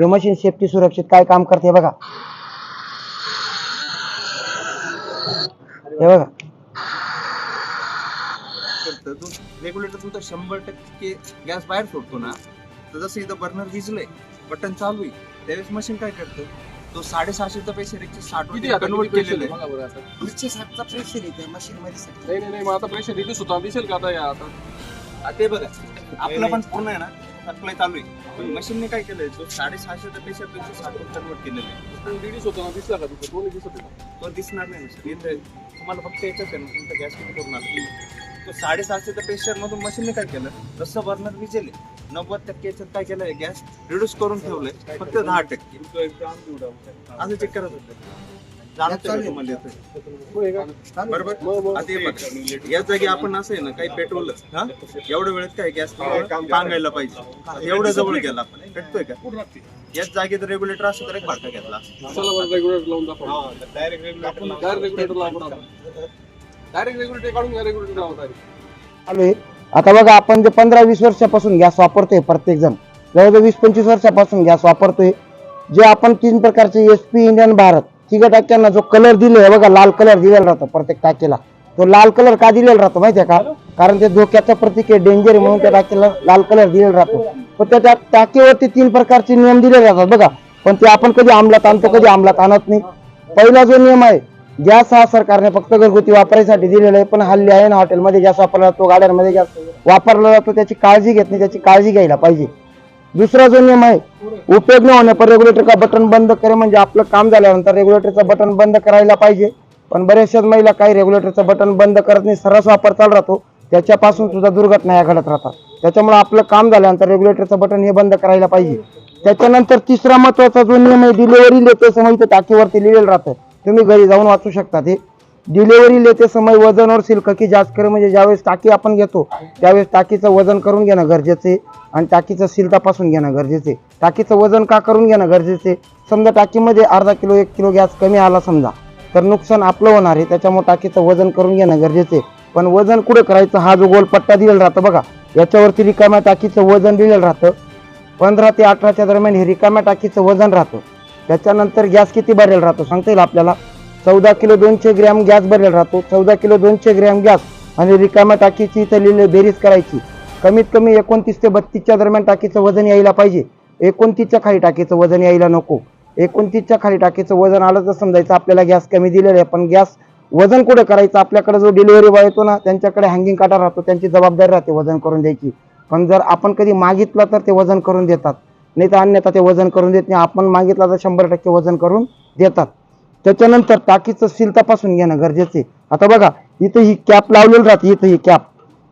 हे machine safety सुरक्षित काय काम करते बघा. हे बघा. करतं तो रेग्युलेटर तुमचा शंभर टक्के गॅस बाहेर सोडतो ना तर जसं इथं बर्नर विजलंय बटन चालू आहे. त्यावेळेस मशीन काय करतं? तो साडेसहाशेचा पैसे एकशे साठ किती आता? कन्वर्ट किती केलेलं. pressure आहे? बघा बरं आता. प्रेशर येते मशीन मध्ये नाही नाही नाही मग आता प्रेशर रिड्यूस होतो दिसेल का आता या आता? हा, ते बघा. आपलं पण पूर्ण आहे ना सप्लाय चालू आहे. पण मशीनने काय केलंय? तो साडेसहाशेचा पैसे एकशे साठ कन्वर्ट केलेलं आहे. रिड्यूस होतो ना दिसला का तिथं? दोन्ही दिसत होतं. तो दिसणार नाही ना सर इथे तुम्हाला फक्त याच्यात आहे ना तुमचा गॅस किती करून आला? तो साडेसहाशेच्या प्रेशर मधून मशीनने काय केलं? जसं बर्नर विजेले. नव्वद टक्के याच्यात काय केलंय? गॅस रिड्यूस करून ठेवलंय. फक्त दहा टक्के. असं चेक करत होतं. बरोबर? आता हे बघा या जागी आपण असं आहे ना काही पेट्रोल हा? एवढ्या वेळेत काय गॅस टांगायला पाहिजे. एवढं जवळ गेला आपण. भेटतोय का? याच जागेत रेग्युलेटर असं तर एक भाटा घेतला. रेग्युलेटर लावून डायरेक्ट रेग्युलेटर लावून डायरेक्ट रेग्युलेटर काढून घ्या रेग्युलेटर लावा direct. चालू आहे आता बघा आपण जे पंधरा वीस वर्षापासून गॅस वापरतोय प्रत्येक जण जवळजवळ वीस पंचवीस वर्षापासून गॅस वापरतोय जे आपण तीन प्रकारचे एस पी इंडियन भारत तिघ टाक्यांना जो कलर दिले बघा लाल कलर दिलेला राहतो प्रत्येक टाकीला. तो लाल कलर का दिलेला राहतो माहितीये का? कारण ते धोक्याचं प्रतीक आहे डेंजर आहे म्हणून त्या टाकीला लाल कलर दिलेला राहतो. पण त्या टा- टाकीवरती तीन प्रकारचे नियम दिले जातात बघा. पण ते आपण कधी अंमलात आणतो कधी अंमलात आणत नाही. पहिला जो नियम आहे गॅस हा सरकारने फक्त घरगुती वापरायसाठी दिलेला आहे पण हल्ली आहे ना हॉटेलमध्ये गॅस वापरला जातो गाड्यांमध्ये गॅस वापरला जातो त्याची काळजी घेत नाही त्याची काळजी घ्यायला पाहिजे. दुसरा जो नियम आहे उपयोग न होण्या पर रेग्युलेटर का बटन बंद करे म्हणजे आपलं काम झाल्यानंतर रेग्युलेटरचं बटन बंद करायला पाहिजे. पण बऱ्याचशाच महिला काही रेग्युलेटरचं बटन बंद करत नाही सरस वापर चालू राहतो. त्याच्यापासून सुद्धा दुर्घटना या घडत राहतात. त्याच्यामुळे आपलं काम झाल्यानंतर रेग्युलेटरचं बटन हे बंद करायला पाहिजे. त्याच्यानंतर तिसरा महत्त्वाचा जो नियम आहे डिलिव्हरी लेते समय ते टाकीवरती लिहिलेलं राहतं. तुम्ही घरी जाऊन वाचू शकता ते. डिलिव्हरी लेते समय वजन और सिल्क की जास्त करे म्हणजे ज्यावेळेस टाकी आपण घेतो त्यावेळेस टाकीचं वजन करून घेणं गरजेचं आहे. आणि टाकीचं सील तपासून घेणं गरजेचं आहे. टाकीचं वजन का करून घेणं गरजेचं आहे? समजा टाकीमध्ये अर्धा किलो एक किलो गॅस कमी आला समजा तर नुकसान आपलं होणार आहे. त्याच्यामुळे टाकीचं वजन करून घेणं गरजेचं आहे. पण वजन कुठं करायचं? हा जो गोलपट्टा दिलेला राहतो बघा याच्यावरती रिकाम्या टाकीचं वजन दिलेलं राहतं. पंधरा ते अठराच्या दरम्यान हे रिकाम्या टाकीचं वजन राहतं. त्याच्यानंतर गॅस किती भरेल राहतो? सांगता येईल आपल्याला? चौदा किलो दोनशे ग्रॅम गॅस भरलेला राहतो. चौदा किलो दोनशे ग्रॅम गॅस आणि रिकाम्या टाकीची इथं लिहिले बेरीज करायची. कमीत कमी एकोणतीस ते बत्तीसच्या दरम्यान टाकीचं वजन यायला पाहिजे. एकोणतीसच्या खाली टाकीचं वजन यायला नको. एकोणतीसच्या खाली टाकीचं वजन आलं तर समजायचं आपल्याला गॅस कमी दिलेला आहे पण गॅस वजन कुठं करायचं? आपल्याकडे जो डिलिव्हरी बॉय येतो ना त्यांच्याकडे हँगिंग काटा राहतो त्यांची जबाबदारी राहते वजन करून द्यायची. पण जर आपण कधी मागितलं तर ते वजन करून देतात. नाही तर अन्यथा ते वजन करून देत नाही. आपण मागितलं तर शंभर टक्के वजन करून देतात. त्याच्यानंतर टाकीचं सील तपासून घेणं गरजेचं आहे. आता बघा इथं ही कॅप लावलेली राहते इथं ही कॅप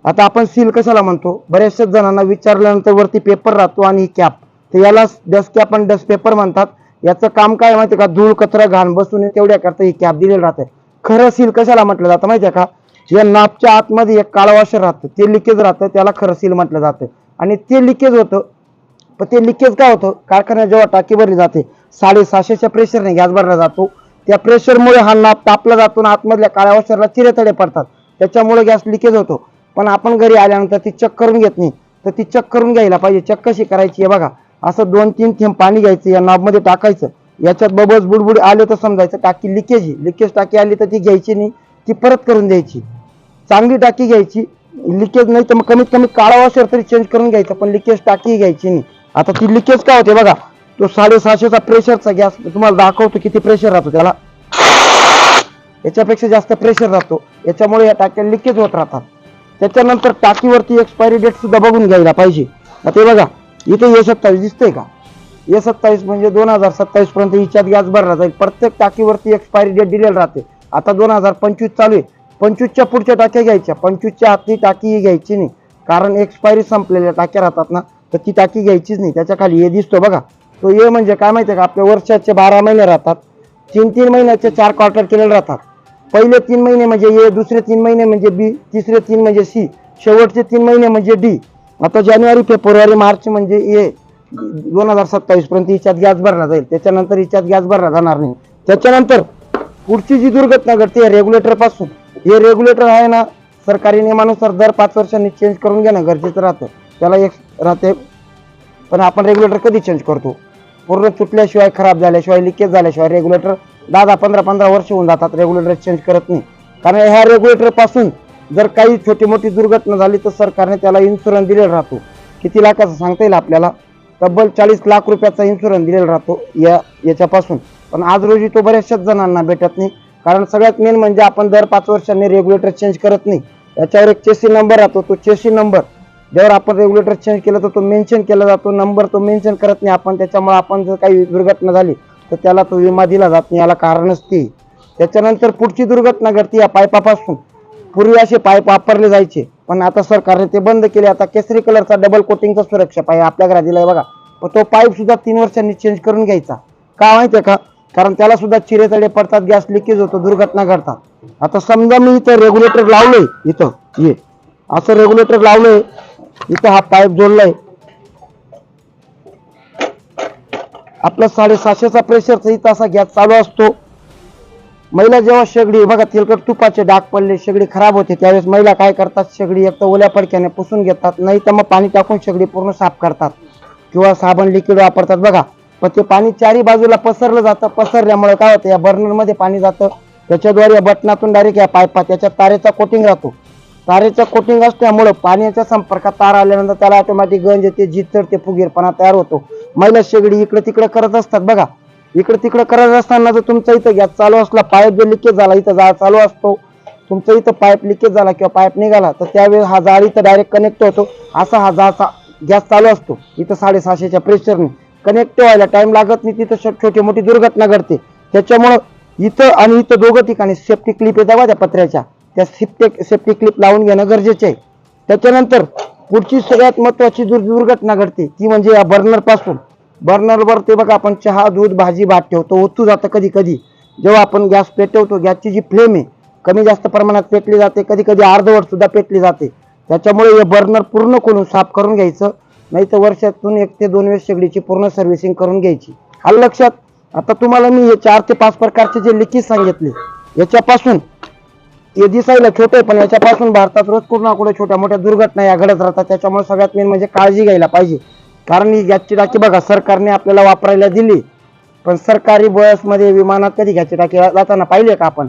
आता आपण सील कशाला म्हणतो? बऱ्याचशाच जणांना विचारल्यानंतर वरती पेपर राहतो आणि ही कॅप तर याला डस्ट कॅप आणि डस्ट पेपर म्हणतात. याचं काम काय माहिती का? धूळ कचरा घाण बसून तेवढ्या करता ही कॅप दिलेली राहते. खरं सील कशाला म्हटलं जातं माहितीये का? या नापच्या आतमध्ये एक काळा राहतं. ते लिकेज राहतं. त्याला खरं सील म्हटलं जातं. आणि ते लिकेज होतं. पण ते लिकेज काय होतं? कारखान्यात जेव्हा टाकी भरली जाते साडेसहाशेच्या प्रेशरने गॅस भरला जातो. त्या प्रेशरमुळे हा नाप तापला जातो आणि आतमधल्या काळ्या चिरेतडे पडतात. त्याच्यामुळे गॅस लिकेज होतो. पण आपण घरी आल्यानंतर ती चक्क करून घेत नाही. तर ती चक्क करून घ्यायला पाहिजे. चक्क कशी करायची आहे बघा. असं दोन तीन थेंब पाणी घ्यायचं या नॉबमध्ये टाकायचं. याच्यात बबल्स बुडबुड आले तर समजायचं टाकी लिकेज आहे. लिकेज टाकी आली तर ती घ्यायची नाही. ती परत करून द्यायची. चांगली टाकी घ्यायची. लिकेज नाही तर मग कमीत कमी काळा असेल तरी चेंज करून घ्यायचं पण लिकेज टाकी घ्यायची नाही. आता ती लिकेज काय होते बघा? तो साडेसहाशेचा प्रेशरचा गॅस तुम्हाला दाखवतो किती प्रेशर राहतो त्याला. याच्यापेक्षा जास्त प्रेशर राहतो. याच्यामुळे या टाक्या लिकेज होत राहतात. त्याच्यानंतर टाकीवरती एक्सपायरी डेट सुद्धा बघून घ्यायला पाहिजे. आता बघा इथे ए सत्तावीस दिसतंय का? ए सत्तावीस म्हणजे दोन हजार सत्तावीस पर्यंत हिच्यात गॅस भरला जाईल. प्रत्येक टाकीवरती एक्सपायरी डेट दिलेली राहते. आता दोन हजार पंचवीस चालू आहे. पंचवीसच्या पुढच्या टाक्या घ्यायच्या. पंचवीसच्या आतली टाकी ही घ्यायची नाही. कारण एक्सपायरी संपलेल्या टाक्या राहतात ना तर ती टाकी घ्यायचीच नाही. त्याच्याखाली ए दिसतो बघा. तो ए म्हणजे काय माहिती आहे का? आपल्या वर्षाचे बारा महिने राहतात. तीन तीन महिन्याचे चार क्वार्टर केलेले राहतात. पहिले तीन महिने म्हणजे ए दुसरे तीन महिने म्हणजे बी तिसरे तीन म्हणजे सी शेवटचे तीन महिने म्हणजे डी. आता जानेवारी फेब्रुवारी मार्च म्हणजे ए. दोन हजार सत्तावीस पर्यंत हिच्यात गॅस भरला जाईल. त्याच्यानंतर हिच्यात गॅस भरला जाणार नाही. त्याच्यानंतर पुढची जी दुर्घटना घडते रेग्युलेटरपासून. हे रेग्युलेटर आहे ना सरकारी नियमानुसार दर पाच वर्षांनी चेंज करून घेणं गरजेचं राहतं. त्याला एक राहते. पण आपण रेग्युलेटर कधी चेंज करतो? पूर्ण तुटल्याशिवाय खराब झाल्याशिवाय लिकेज झाल्याशिवाय रेग्युलेटर दहा दहा पंधरा पंधरा वर्ष होऊन जातात. रेग्युलेटर चेंज करत नाही. कारण ह्या रेग्युलेटरपासून जर काही छोटी मोठी दुर्घटना झाली तर सरकारने त्याला इन्शुरन्स दिलेला राहतो. किती लाखाचा सांगता येईल आपल्याला? तब्बल चाळीस लाख रुपयाचा इन्शुरन्स दिलेला राहतो या याच्यापासून. पण आज रोजी तो बऱ्याचशाच जणांना भेटत नाही. कारण सगळ्यात मेन म्हणजे आपण दर पाच वर्षांनी रेग्युलेटर चेंज करत नाही. याच्यावर एक चेसी नंबर राहतो. तो चेसी नंबर ज्यावर आपण रेग्युलेटर चेंज केलं तर तो मेन्शन केला जातो. नंबर तो मेन्शन करत नाही आपण. त्याच्यामुळे आपण जर काही दुर्घटना झाली तर त्याला तो विमा दिला जात नाही याला कारणच ते. त्याच्यानंतर पुढची दुर्घटना घडती या पाईपापासून पूर्वी असे पाईप वापरले जायचे पण आता सरकारने ते बंद केले. आता केसरी कलरचा डबल कोटिंगचा सुरक्षा पाईप आपल्या घरात दिलाय बघा. पण तो पाईप सुद्धा तीन वर्षांनी चेंज करून घ्यायचा. का माहितीये का? कारण त्याला सुद्धा चिरेतडे पडतात गॅस लिकेज होतो दुर्घटना घडतात. आता समजा मी इथं रेग्युलेटर लावलंय इथं ये. असं रेग्युलेटर लावलंय इथं हा पाईप जोडलाय. आपला साडेसहाशेचा प्रेशरचा इथं असा गॅस चालू असतो. महिला जेव्हा शेगडी बघा तेलकट तुपाचे डाग पडले शेगडी खराब होते त्यावेळेस महिला काय करतात? शेगडी एक तर ओल्या पडक्याने पुसून घेतात नाही तर मग पाणी टाकून शेगडी पूर्ण साफ करतात. किंवा साबण लिक्विड वापरतात. बघा पण ते पाणी चारी बाजूला पसरलं जातं. पसरल्यामुळे काय होतं? या बर्नरमध्ये पाणी जातं. त्याच्याद्वारे या बटनातून डायरेक्ट या पायपा त्याच्यात तारेचा कोटिंग राहतो. तारेचा कोटिंग असल्यामुळं पाण्याच्या संपर्कात तार आल्यानंतर त्याला ऑटोमॅटिक गंज येते जितर ते फुगीरपणा तयार होतो. महिला शेगडी इकडे तिकडे करत असतात बघा. इकडे तिकडे करत असताना जर तुमचा इथं गॅस चालू असला पाईप जर लिकेज झाला इथं जाळ चालू असतो. तुमचा इथं पाईप लिकेज झाला किंवा पाईप निघाला तर त्यावेळी हा जाळ इथं डायरेक्ट कनेक्ट होतो. असा हा जाळ गॅस चालू असतो. इथं साडेसहाशेच्या प्रेशरने कनेक्ट व्हायला टाइम लागत नाही तिथं छोटी मोठी दुर्घटना घडते. त्याच्यामुळं इथं आणि इथं दोघं ठिकाणी सेफ्टी क्लिप येतात त्या पत्र्याच्या. त्या सेफ्टी सेफ्टी क्लिप लावून घेणं गरजेचं आहे. त्याच्यानंतर पुढची सगळ्यात महत्वाची दुर्घटना घडते. ती म्हणजे या बर्नरपासून. बर्नरवर ते बघा आपण चहा दूध भाजी भात ठेवतो ओतू जातं कधी कधी. जेव्हा आपण गॅस पेटवतो गॅसची जी फ्लेम आहे कमी जास्त प्रमाणात पेटली जाते कधी कधी अर्धवट सुद्धा पेटली जाते. त्याच्यामुळे हे बर्नर पूर्ण खोलून साफ करून घ्यायचं नाही तर वर्षातून एक ते दोन वेळेस शेगडीची पूर्ण सर्व्हिसिंग करून घ्यायची. हा लक्षात? आता तुम्हाला मी हे चार ते पाच प्रकारचे जे लिखित सांगितले याच्यापासून हे दिसायला छोटं आहे, पण याच्यापासून भारतात रोज कुठं ना कुठे छोट्या मोठ्या दुर्घटना या घडत राहतात. त्याच्यामुळे सगळ्यात मेन म्हणजे काळजी घ्यायला पाहिजे. कारण ही गॅसची टाकी बघा सरकारने आपल्याला वापरायला दिली. पण सरकारी बसमध्ये विमानात कधी गॅसची टाकी जाताना पाहिले का आपण?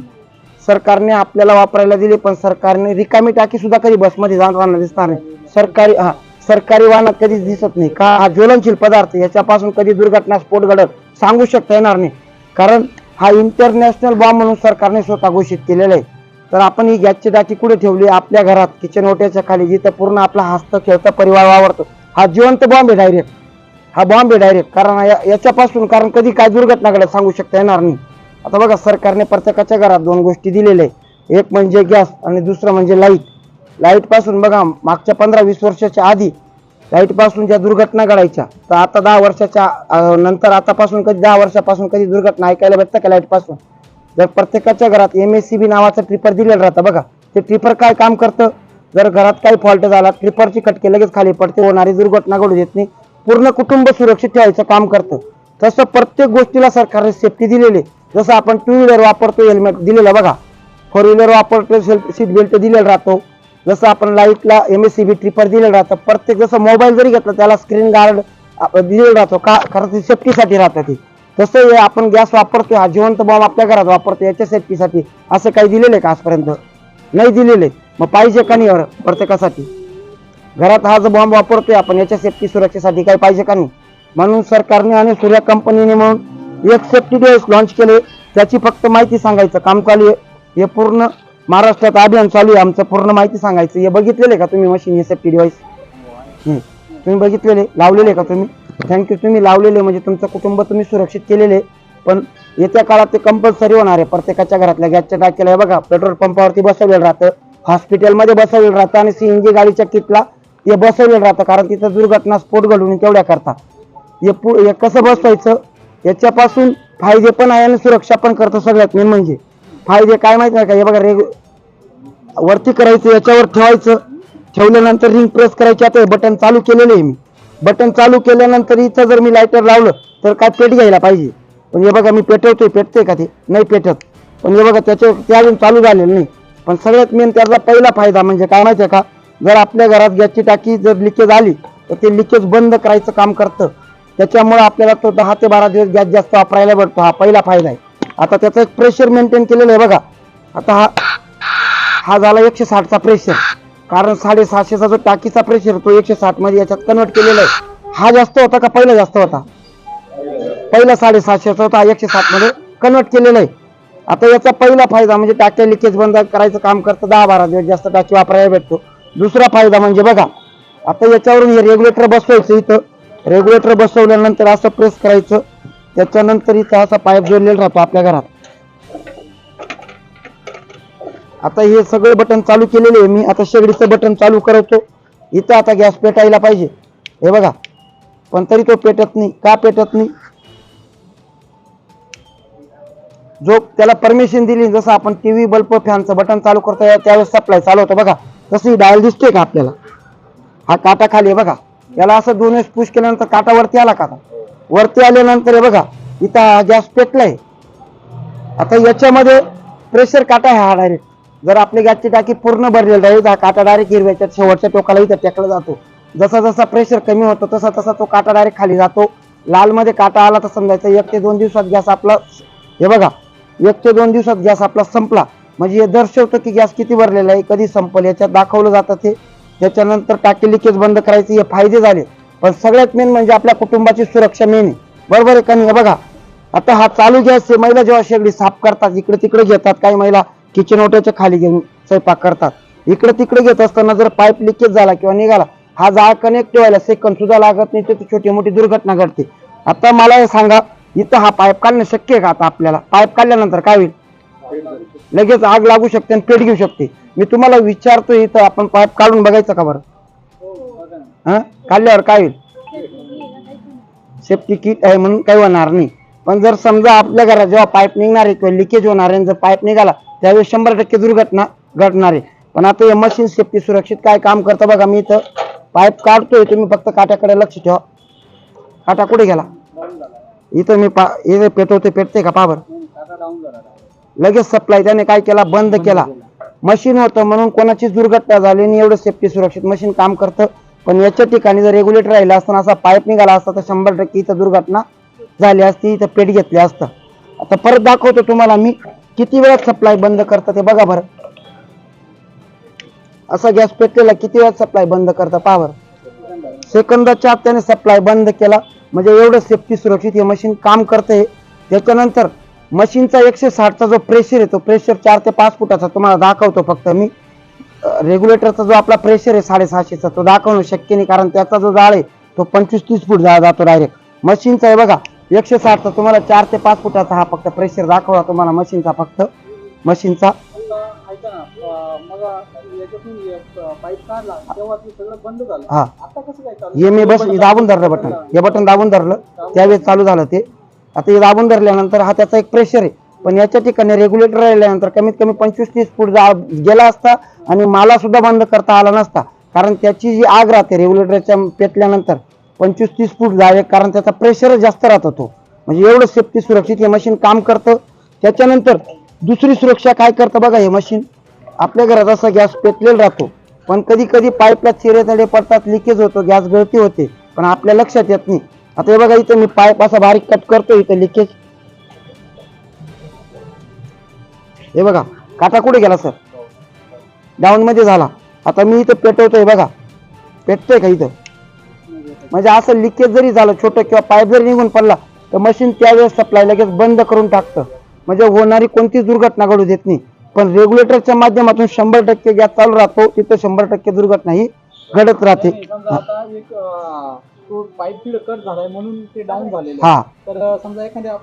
सरकारने आपल्याला वापरायला दिली पण सरकारने रिकामी टाकी सुद्धा कधी बसमध्ये जाताना दिसणार नाही. सरकारी हा सरकारी वाहनात कधीच दिसत नाही. का हा ज्वलनशील पदार्थ याच्यापासून कधी दुर्घटना स्फोट घडत सांगू शकता येणार नाही. कारण हा इंटरनॅशनल बॉम्ब म्हणून सरकारने स्वतः घोषित केलेला आहे. तर आपण ही गॅसची टाकी कुठे ठेवली? आपल्या घरात किचन ओट्याच्या खाली जिथं पूर्ण आपला हस्त खेळता परिवार वावरतो. हा जिवंत बॉम्ब आहे डायरेक्ट हा बॉम्ब आहे डायरेक्ट कारण या- याच्यापासून कारण कधी काय दुर्घटना घडत सांगू शकता येणार नाही. आता बघा सरकारने प्रत्येकाच्या घरात दोन गोष्टी दिलेल्या आहे एक म्हणजे गॅस आणि दुसरं म्हणजे लाइट. लाइटपासून बघा मागच्या पंधरा वीस वर्षाच्या आधी लाइटपासून ज्या दुर्घटना घडायच्या तर आता दहा वर्षाच्या अं, नंतर आतापासून कधी दहा वर्षापासून कधी दुर्घटना ऐकायला भेटतं का लाइटपासून जर प्रत्येकाच्या घरात एम एस सी बी नावाचं ट्रिपर दिलेलं राहतं बघा ते ट्रिपर काय काम करतं? जर घरात काही फॉल्ट झाला क्रिपरची खटके लगेच खाली पडते होणारी दुर्घटना घडू देत नाही पूर्ण कुटुंब सुरक्षित ठेवायचं काम करतं. तसं प्रत्येक गोष्टीला सरकारने सेफ्टी दिलेली जसं आपण टू व्हीलर वापरतो हेल्मेट दिलेलं बघा. फोर व्हीलर वापरतो सीट बेल्ट दिलेला राहतो. जसं आपण लाईटला M S C B tripper दिलेलं राहतं. प्रत्येक जसं मोबाईल जरी घेतला त्याला स्क्रीन गार्ड दिलेला राहतो. का कारण ते सेफ्टीसाठी राहतं ते. तसं हे आपण गॅस वापरतो हा जिवंत बॉम्ब आपल्या घरात वापरतो याच्या सेफ्टीसाठी असं काही दिलेलं आहे का आजपर्यंत? नाही दिलेले मग पाहिजे का नाही प्रत्येकासाठी? घरात हा जो बॉम्ब वापरतोय आपण याच्या सेफ्टी सुरक्षेसाठी काही पाहिजे का नाही? म्हणून सरकारने आणि सूर्या कंपनीने म्हणून एक सेफ्टी डिव्हाइस लॉन्च केले. त्याची फक्त माहिती सांगायचं. काम चालू आहे हे पूर्ण महाराष्ट्रात अभियान चालू आहे. आमचं पूर्ण माहिती सांगायचं. हे बघितलेलं आहे का तुम्ही मशीन हे सेफ्टी डिवाइस तुम्ही बघितलेले? लावलेले का तुम्ही? थँक्यू तुम्ही लावलेले म्हणजे तुमचं कुटुंब तुम्ही सुरक्षित केलेले. पण येत्या काळात ते कंपल्सरी होणार आहे. प्रत्येकाच्या घरातल्या गॅसच्या टाकीला. बघा पेट्रोल पंपावरती बसवलेलं राहतं. हॉस्पिटलमध्ये बसवलेलं राहतं आणि सी इंजी गाडीच्या किटला हे बसवलेलं राहतं कारण तिथं दुर्घटना स्फोट घडून तेवढ्या करता हे पु हे कसं बसवायचं? याच्यापासून फायदे पण आहे आणि सुरक्षा पण करतं सगळ्यात मेन म्हणजे फायदे काय माहिती आहे का? हे बघा रेग वरती करायचं याच्यावर ठेवायचं. ठेवल्यानंतर रिंग प्रेस करायची. आता बटन चालू केलेलं आहे मी. बटन चालू केल्यानंतर इथं जर मी लायटर लावलं तर काय पेट घ्यायला पाहिजे? पण हे बघा मी पेटवतोय पेटते का ते? नाही पेटत. पण हे बघा त्याच्या ते अजून चालू झालेलं नाही. पण सगळ्यात मेन त्याचा पहिला फायदा म्हणजे काय माहिती आहे का? जर आपल्या घरात गॅसची टाकी जर लिकेज आली तर ते लिकेज बंद करायचं काम करतं. त्याच्यामुळे आपल्याला तो दहा ते बारा दिवस गॅस जास्त वापरायला भेटतो. हा पहिला फायदा आहे. आता त्याचं एक प्रेशर मेंटेन केलेलं आहे बघा. आता हा हा झाला एकशे साठचा प्रेशर कारण साडेसहाशेचा जो टाकीचा प्रेशर तो एकशे साठमध्ये याच्यात कन्वर्ट केलेला आहे. हा जास्त होता का? पहिला जास्त होता. पहिला साडेसहाशेचा होता एकशे साठमध्ये कन्वर्ट केलेला आहे. आता याचा पहिला फायदा म्हणजे टाक्या लिकेज बंद करायचं काम करतं दहा बारा दिवस जास्त टाकी वापरायला भेटतो. दुसरा फायदा म्हणजे बघा आता याच्यावरून हे रेग्युलेटर बसवायचं इथं. रेग्युलेटर बसवल्यानंतर असं प्रेस करायचं. त्याच्यानंतर इथं असा पाईप जोडलेला राहतो आपल्या घरात. आता हे सगळे बटन चालू केलेले मी आता शेगडीचं बटन चालू करवतो इथं आता गॅस पेटायला पाहिजे. हे बघा. पण तरी तो पेटत नाही. का पेटत नाही? जो त्याला परमिशन दिली जसं आपण टीव्ही बल्ब फॅनचं बटन चालू करतो त्यावेळेस सप्लाय चालू होतं बघा. तसं डायल दिसतोय का आपल्याला? हा काटा खाली आहे बघा. याला असं दोन वेळेस पुश केल्यानंतर काटा वरती आला का? वरती आल्यानंतर हे बघा इथं हा गॅस पेटलाय. आता याच्यामध्ये प्रेशर काटा आहे हा डायरेक्ट जर आपली गॅसची टाकी पूर्ण भरलेली राहील हा काटा डायरेक्ट हिरव्याच्या शेवटच्या टोकाला इथं टेकला जातो. जसा जसा प्रेशर कमी होतो तसा तसा तो काटा डायरेक्ट खाली जातो. लाल मध्ये काटा आला तर समजायचं एक ते दोन दिवसात गॅस आपला हे बघा एक ते दोन दिवसात गॅस आपला संपला. म्हणजे हे दर्शवतं की गॅस किती भरलेला आहे कधी संपल याच्यात दाखवलं जातं ते. त्याच्यानंतर टाकी लिकेज बंद करायचे हे फायदे झाले. पण सगळ्यात मेन म्हणजे आपल्या कुटुंबाची सुरक्षा मेन आहे. बरोबर आहे का नाही? बघा. आता हा चालू गॅस आहे महिला जेव्हा शेगडी साफ करतात इकडे तिकडे घेतात काही महिला किचन ओट्याच्या खाली घेऊन स्वयंपाक करतात. इकडे तिकडे घेत असताना जर पाईप लिकेज झाला किंवा निघाला हा जाळ कनेक्ट व्हायला सेकंद सुद्धा लागत नाही तर छोटी मोठी दुर्घटना घडते. आता मला हे सांगा इथं हा पाईप काढणं शक्य आहे का आता आपल्याला? पाईप काढल्यानंतर काय होईल? लगेच आग लागू शकते आणि पेट घेऊ शकते. मी तुम्हाला विचारतो इथं आपण पाईप काढून बघायचं का बरं? हा? काढल्यावर काय होईल? सेफ्टी किट आहे म्हणून काही होणार नाही. पण जर समजा आपल्या घरात जेव्हा पाईप निघणार आहे किंवा लिकेज होणार आहे जर पाईप निघाला त्यावेळेस शंभर टक्के दुर्घटना घडणार आहे. पण आता हे मशीन सेफ्टी सुरक्षित काय काम करतं बघा मी इथं. पाईप काढतोय तुम्ही फक्त काट्याकडे लक्ष ठेवा. काटा कुठे गेला? इथं मी पा इथे पेटवते पेटते का पाबर लगेच सप्लाय त्याने काय केला? बंद केला. मशीन होतं म्हणून कोणाचीच दुर्घटना झाली नाही एवढं सेफ्टी सुरक्षित मशीन काम करतं. पण याच्या ठिकाणी जर रेग्युलेटर राहिला असताना असा पाईप निघाला असता तर शंभर टक्के इथं दुर्घटना झाली असती इथं पेट घेतली असतं. आता परत दाखवतो तुम्हाला मी किती वेळात सप्लाय बंद करतं ते बघा बरं. असा गॅस पेटलेला किती वेळात सप्लाय बंद करतं? पहा बरं सेकंदाच्या आत त्याने सप्लाय बंद केला. म्हणजे एवढं सेफ्टी सुरक्षित हे मशीन काम करते त्याच्यानंतर मशीनचा एकशे साठचा जो प्रेशर आहे तो प्रेशर चार ते पाच फुटाचा तुम्हाला दाखवतो फक्त मी. रेग्युलेटरचा जो आपला प्रेशर आहे साडेसहाशेचा तो दाखवणं शक्य नाही कारण त्याचा जो जाळ आहे तो पंचवीस तीस फूट जाळ जातो डायरेक्ट मशीनचा आहे बघा एकशे साठचा तुम्हाला चार ते पाच फुटाचा हा फक्त प्रेशर दाखवला तुम्हाला मशीनचा फक्त. मशीनचा ऐका ना मग याच्यातून पाईप काढला तेव्हा ते सगळं बंद झालं. हा. आता कसं काय चालू हे मी बस दाबून धरलं बटन हे बटन दाबून धरलं. त्यावेळेस चालू झालं ते. आता हे दाबून धरल्यानंतर हा त्याचा एक प्रेशर आहे. पण याच्या ठिकाणी रेग्युलेटर राहिल्यानंतर कमीत कमी पंचवीस तीस फूट जा गेला असता आणि मला सुद्धा बंद करता आला नसता. कारण त्याची जी आग राहते रेग्युलेटरच्या पेटल्यानंतर पंचवीस तीस फूट जावे कारण त्याचा प्रेशरच जास्त राहतो तो. म्हणजे एवढं सेफ्टी सुरक्षित हे मशीन काम करतं. त्याच्यानंतर दुसरी सुरक्षा काय करतं बघा हे मशीन आपल्या घरात असा गॅस पेटलेला राहतो. पण कधी कधी पाईपला चिरे तडे पडतात लिकेज होतो गॅस गळती होते. पण आपल्या लक्षात येत नाही. आता हे बघा इथं मी पाईप असा बारीक कट करतो इथं लिकेज हे बघा काटा कुठे गेला सर डाऊन मध्ये झाला. आता मी इथं पेटवतोय बघा. पेटतोय का इथं? म्हणजे असं लिकेज जरी झालं छोटं किंवा पाईप जरी निघून पडला तर मशीन त्यावेळेस सप्लाय लगेच बंद करून टाकतं. म्हणजे होणारी कोणतीच दुर्घटना घडू देत नाही. पण रेग्युलेटरच्या माध्यमातून शंभर टक्के गॅस चालू राहतो तिथं शंभर टक्के दुर्घटना ही घडत राहते. नाही, समजा आता एक अं, तो पाईप तिकडे कट झालाय म्हणून ते डाऊन झालेलं हा. आहे. तर अं, समजा एखाद्या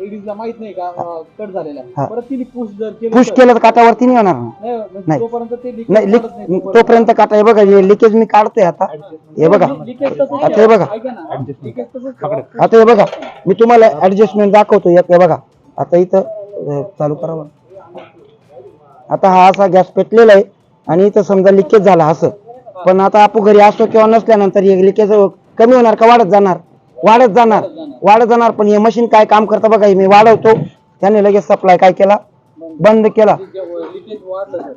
लेडीजला माहीत नाही का कट झालेला हा. आहे. परत तिने पुश जर केलं पुश तर- केलं तर काटावरती नाही होणार ना. नाही, म्हणजे नाही. तोपर्यंत ते leakage नाही होणारच नाही लिक तोपर्यंत काटा हे बघा हे लिकेज मी काढतोय आता. हे बघा. Leakage तसंच आता हे बघा. ऐका ना. Leakage तसंच ठेवा. आता हे बघा मी तुम्हाला ऍडजस्टमेंट दाखवतो हे बघा. आता इथं चालू करावा आता हा असा गॅस पेटलेला आहे आणि इथं समजा लिकेज झाला असं. पण आता आपण घरी असतो किंवा नसल्यानंतर हे लिकेज कमी होणार का वाढत जाणार? वाढत जाणार. वाढत जाणार पण हे मशीन काय काम करतं बघा मी वाढवतो. त्याने लगेच सप्लाय काय केला? बंद केला.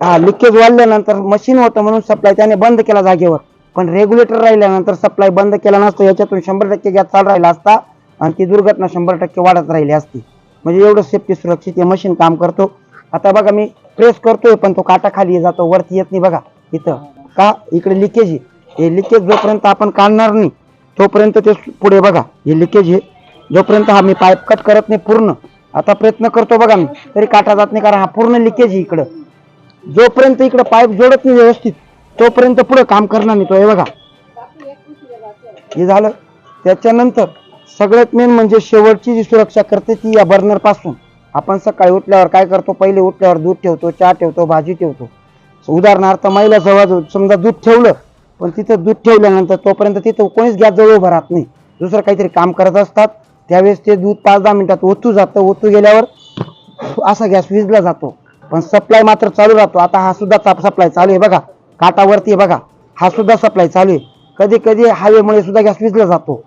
हा लिकेज वाढल्यानंतर मशीन होतं म्हणून सप्लाय त्याने बंद केला जागेवर. पण रेग्युलेटर राहिल्यानंतर सप्लाय बंद केला नसतो. याच्यातून शंभर टक्के गॅस चालू राहिला असता आणि ती दुर्घटना शंभर टक्के वाढत राहिली असती. म्हणजे एवढं सेफ्टी सुरक्षित हे मशीन काम करतो. आता बघा मी प्रेस करतोय पण तो काटा खाली जातो वरती येत नाही बघा इथं. का? इकडे लिकेज आहे. हे लिकेज जोपर्यंत आपण काढणार नाही तोपर्यंत ते पुढे बघा. हे लिकेज आहे. जोपर्यंत हा मी पाईप कट करत नाही पूर्ण आता प्रयत्न करतो बघा मी तरी काटा जात नाही कारण हा पूर्ण लिकेज आहे इकडं. जोपर्यंत इकडं पाईप जोडत नाही व्यवस्थित तोपर्यंत पुढे काम करणार नाही तो हे बघा. हे झालं. त्याच्यानंतर सगळ्यात मेन म्हणजे शेवटची जी सुरक्षा करते ती या बर्नरपासून. आपण सकाळी उठल्यावर काय करतो? पहिले उठल्यावर दूध ठेवतो चहा ठेवतो भाजी ठेवतो. उदाहरणार्थ महिला जवळ समजा दूध ठेवलं पण तिथं दूध ठेवल्यानंतर तोपर्यंत तिथं कोणीच गॅस जवळ उभं राहत नाही. दुसरं काहीतरी काम करत असतात. त्यावेळेस ते दूध पाच दहा मिनिटात ओतू जातं. ओतू गेल्यावर असा गॅस विजला जातो. पण सप्लाय मात्र चालू राहतो. आता हा सुद्धा सप्लाय चालू आहे बघा. काटावरती आहे बघा. हा सुद्धा सप्लाय चालू आहे. कधी कधी हवेमुळे सुद्धा गॅस विजला जातो.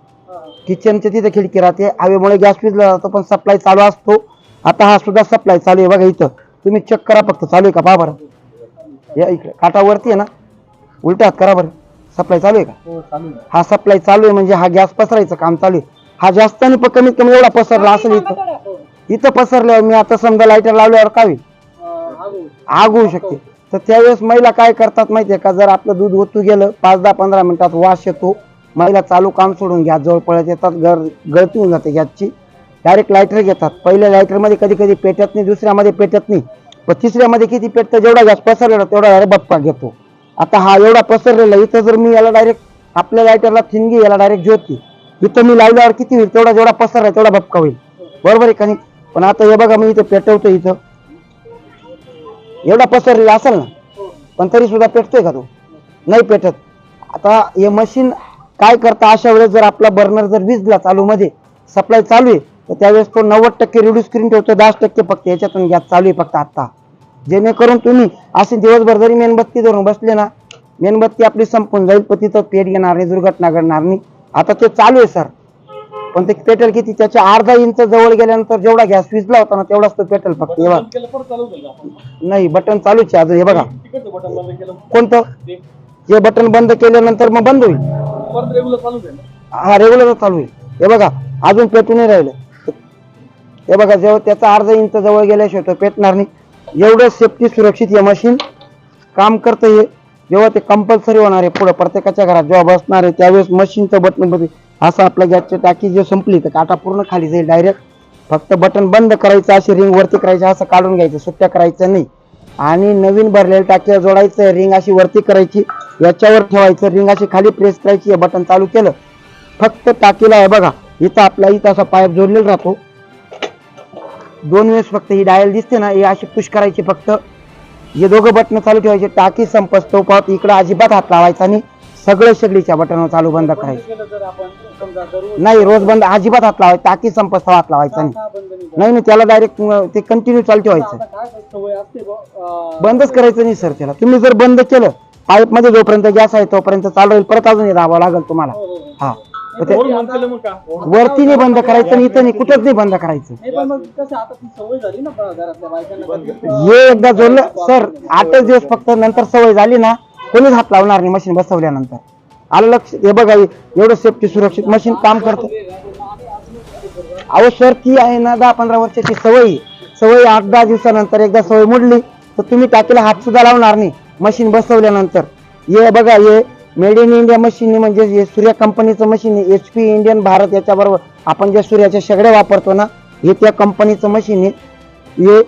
किचनच्या तिथे खिडकी राहते. हवेमुळे गॅस विजला जातो पण सप्लाय चालू असतो. आता हा सुद्धा सप्लाय चालू आहे. बघा इथं. तुम्ही चेक करा फक्त. चालू आहे का? पहा बरं. या इकडे. काटावरती आहे ना? उलट हात करा बरं. सप्लाय चालू आहे का? हो. हा सप्लाय चालू आहे म्हणजे हा गॅस पसरायचं काम चालू आहे. हा जास्त आणि कमीत कमी एवढा पसरला असेल इथं. इथं पसरल्यावर मी आता समजा लाईटर लावल्यावर काय होईल. आग होऊ शकते. तर त्यावेळेस महिला काय करतात माहितीये का? जर आपलं दूध ओतू गेलं पाच दहा पंधरा मिनिटात वास येतो. महिला चालू काम सोडून गॅस जवळ पळत येतात गर गळती होऊन जाते गॅसची डायरेक्ट लायटर घेतात. पहिल्या लायटरमध्ये कधी कधी पेटत नाही दुसऱ्यामध्ये पेटत नाही. पण तिसऱ्यामध्ये किती पेटतं जेवढा गॅस पसरलेला तेवढा डायरेक्ट बप्पा घेतो. आता हा एवढा पसरलेला इथं जर मी याला डायरेक्ट आपल्या लायटरला थिनगी याला डायरेक्ट ज्योती. इथं मी लावल्यावर किती होईल तेवढा जेवढा पसरला तेवढा भपका होईल. बरोबर आहे का नाही? पण आता हे बघा मी इथं पेटवतो इथं. एवढा पसरलेला असेल ना पण तरी सुद्धा पेटतोय का तो? नाही पेटत. आता हे मशीन काय करता अशा वेळेस जर आपला बर्नर जर विजला चालू मध्ये सप्लाय चालू आहे तर त्यावेळेस तो नव्वद टक्के रिड्यूस स्क्रीन ठेवतो दहा टक्के फक्त याच्यातून गॅस चालू आहे फक्त आता जेणेकरून तुम्ही असे दिवसभर जरी मेणबत्ती धरून बसले ना मेणबत्ती आपली संपून जाईल पण तिथं पेट घेणार नाही दुर्घटना घडणार नाही. आता ते चालू आहे सर. पण ते पेट्रोल किती त्याच्या अर्धा इंच जवळ गेल्यानंतर जेवढा गॅस विजला होता ना तेवढाच तो पेट्रोल फक्त आपण नाही बटन चालूच आहे अजून हे बघा. कोणतं? हे बटन बंद केल्यानंतर मग बंद होईल. परत रेग्युलर चालू हा रेग्युलर चालू आहे. हे बघा अजून पेटून नाही राहिलं. हे बघा जेव्हा त्याचा अर्धा इंच जवळ गेल्याशिवाय तो पेटणार नाही. एवढं सेफ्टी सुरक्षित हे मशीन काम करतं हे. जेव्हा ते कंपल्सरी होणार आहे पुढे प्रत्येकाच्या घरात जेव्हा बसणार आहे त्यावेळेस मशीनचं बटनमध्ये असं आपल्या गॅसची टाकी जे संपली तर काटा पूर्ण खाली जाईल डायरेक्ट फक्त बटन बंद करायचं अशी रिंग वरती करायची असं काढून घ्यायचं सुट्ट्या करायचं नाही. आणि नवीन भरलेल्या टाक्या जोडायचं रिंग अशी वरती करायची याच्यावर ठेवायचं रिंग अशी खाली प्रेस करायची हे बटन चालू केलं. फक्त टाकीला आहे बघा इथं आपला इथं असा पाईप जोडलेला राहतो. दोन वेळेस फक्त ही डायल दिसते ना हे अशी पुश करायची फक्त. हे दोघं बटन चालू ठेवायचे टाकी संपस्तो पाहत इकडं अजिबात हात लावायचा नाही. सगळे शेगडीच्या बटन चालू बंद करायचे. केलं जर आपण समजा दररोज नाही रोज बंद अजिबात हात लावायचा टाकी संपसतो हात लावायचा नाही. बंद नाही नाही नाही त्याला डायरेक्ट ते कंटिन्यू चालू ठेवायचं. आता काय सवय असते बुवा, अं, बंदच करायचं नाही सर त्याला. तुम्ही जर बंद केलं पाईपमध्ये जोपर्यंत गॅस आहे तोपर्यंत चालू होईल परत अजून हे दाबावं लागेल तुम्हाला. हो, हो, हो. हा. ते- वरून बंद केलं मग का? वरती नाही बंद करायचं आणि इथं नाही कुठंच नाही बंद करायचं. नाही पण मग कसं आता ती सवय झाली ना बा घरातल्या बायकांना. बंद हे एकदा जोडलं सर आठच दिवस फक्त नंतर सवय झाली ना कोणीच हात लावणार नाही मशीन बसवल्यानंतर. आलं लक्ष हे बघा एवढं सेफ्टी सुरक्षित मशीन काम करतं. अहो सर ती आहे ना दहा पंधरा वर्षाची सवय. सवयी सवय आठ दहा दिवसानंतर एकदा सवय मोडली तर तुम्ही टाकीला हात सुद्धा लावणार नाही मशीन बसवल्यानंतर. हे बघा हे मेड इन इंडिया मशीन म्हणजे हे सूर्या कंपनीचं मशीन आहे. एच पी इंडियन भारत याच्याबरोबर आपण ज्या सूर्याच्या शेगड्या वापरतो ना हे त्या कंपनीचं मशीन आहे. हे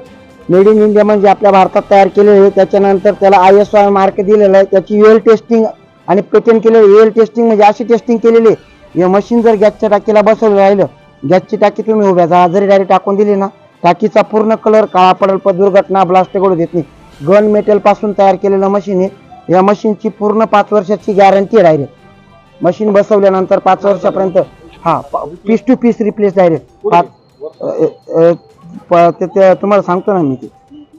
मेड इन इंडिया म्हणजे आपल्या भारतात तयार केलेले आहे. त्याच्यानंतर त्याला आय एस आय मार्क दिलेला आहे. त्याची युएल टेस्टिंग आणि पेटेंट केलेलं युएल टेस्टिंग म्हणजे अशी टेस्टिंग केलेली आहे. हे मशीन जर गॅसच्या टाकीला बसवलं राहिलं गॅसची टाकी तुम्ही उभ्या जा जरी डायरेक्ट टाकून दिली ना टाकीचा पूर्ण कलर काळा पडेल पण दुर्घटना ब्लास्ट घडू देत नाही. गन मेटलपासून तयार केलेलं मशीन आहे. या मशीनची पूर्ण पाच वर्षाची गॅरंटी डायरेक्ट मशीन बसवल्यानंतर पाच वर्षापर्यंत हा piece to piece replace direct पाच प- ते- ते तुम्हाला सांगतो ना मी ते.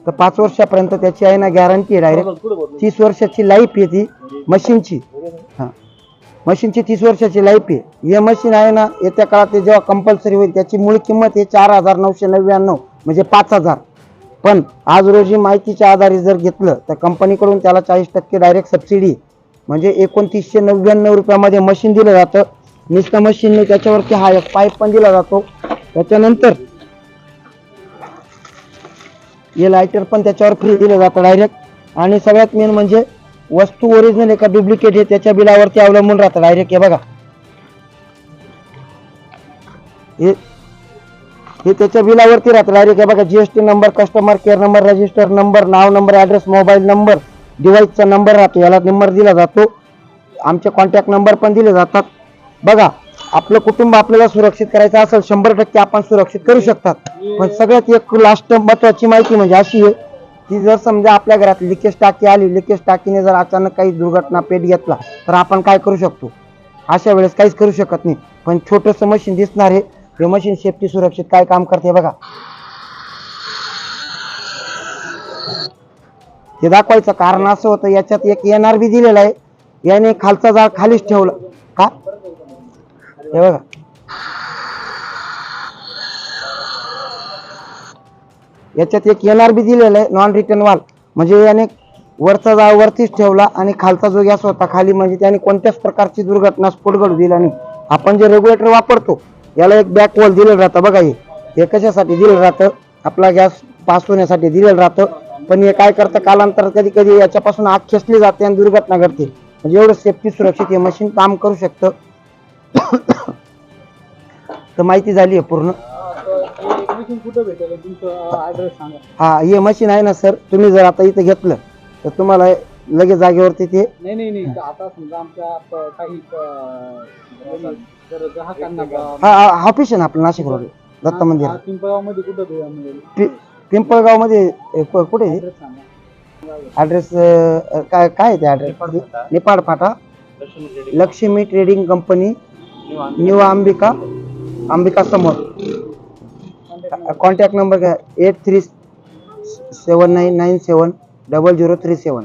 तर पाच वर्षापर्यंत त्याची आहे ना गॅरंटी आहे डायरेक्ट तीस वर्षाची लाईफ आहे ती मशीनची. हा. मशीनची तीस वर्षाची लाईफ आहे. हे मशीन आहे ना येत्या काळात ते जेव्हा कंपल्सरी होईल त्याची मूळ किंमत आहे चार हजार नऊशे नव्याण्णव म्हणजे पाच हजार. पण आज रोजी माहितीच्या आधारे जर घेतलं तर कंपनीकडून त्याला चाळीस टक्के डायरेक्ट सबसिडी म्हणजे एकोणतीसशे नव्याण्णव रुपयामध्ये मशीन दिलं जातं. नुसतं मशीनने त्याच्यावरती हा एक पाईप पण दिला जातो. त्याच्यानंतर हे लायटर पण त्याच्यावर फ्री दिलं जातं डायरेक्ट आणि सगळ्यात मेन म्हणजे वस्तू ओरिजिनल एका डुप्लिकेट हे त्याच्या बिलावरती अवलंबून राहतं डायरेक्ट हे बघा. हे हे त्याच्या बिलावरती राहतं डायरेक्ट हे बघा GST number customer care number register number नाव नंबर ॲड्रेस मोबाईल नंबर डिव्हाइसचा नंबर राहतो. याला नंबर दिला जातो. आमचे कॉन्टॅक्ट नंबर पण दिले जातात. बघा आपलं कुटुंब आपल्याला सुरक्षित करायचं असेल शंभर टक्के आपण सुरक्षित करू शकतात. पण सगळ्यात एक लास्ट महत्वाची माहिती म्हणजे अशी आहे की जर समजा आपल्या घरात लिकेज टाकी आली लिकेज टाकीने जर अचानक काही दुर्घटना पेट घेतला तर आपण काय करू शकतो? अशा वेळेस काहीच करू शकत नाही. पण छोटंसं मशीन दिसणार आहे. हे मशीन सेफ्टी सुरक्षित काय काम करते बघा. हे दाखवायचं कारण असं होतं याच्यात एक एन आर बी दिलेला आहे. याने खालचा जाळ खालीच ठेवला. का? हे बघा. याच्यात एक एन आर बी दिलेलं आहे नॉन रिटर्न वाल म्हणजे याने वरचा जाळ वरतीच ठेवला आणि खालचा जो गॅस होता खाली म्हणजे त्याने कोणत्याच प्रकारची दुर्घटना स्फोट घडू दिला नाही. आपण जे रेग्युलेटर वापरतो याला एक बॅक वॉल दिलेलं राहतं बघा हे. हे कशासाठी दिलेलं राहतं? आपला गॅस पास होण्यासाठी दिलेलं राहतं. पण हे काय करतं? कालांतर कधी कधी याच्यापासून आग खेचली जाते आणि दुर्घटना घडते. म्हणजे एवढं सेफ्टी सुरक्षित हे मशीन काम करू शकतं. तर माहिती झाली आहे पूर्ण. मशीन कुठं भेटेल तुमचं ऍड्रेस सांगा हा हे मशीन आहे ना सर तुम्ही जर आता इथे घेतलं तर तुम्हाला लगेच जागेवरती ते नाही नाही नाही. आता समजा आमच्या प- काही अं, जर ग्राहकांना हा हा ऑफिस आहे ना आपलं नाशिक रोड दत्त मंदिर. पिंपळामध्ये कुठं धुवा मिळेल पि- पिंपळगावमध्ये क- कुठे आहे? ऍड्रेस सांगा. ऍड्रेस काय काय आहे ते ऍड्रेस नेपाळ फाटा. Laxmi trading company new Ambika. Ambika समोर. कॉन्टॅक्ट नंबर घ्या. Eight three seven nine nine seven double zero three seven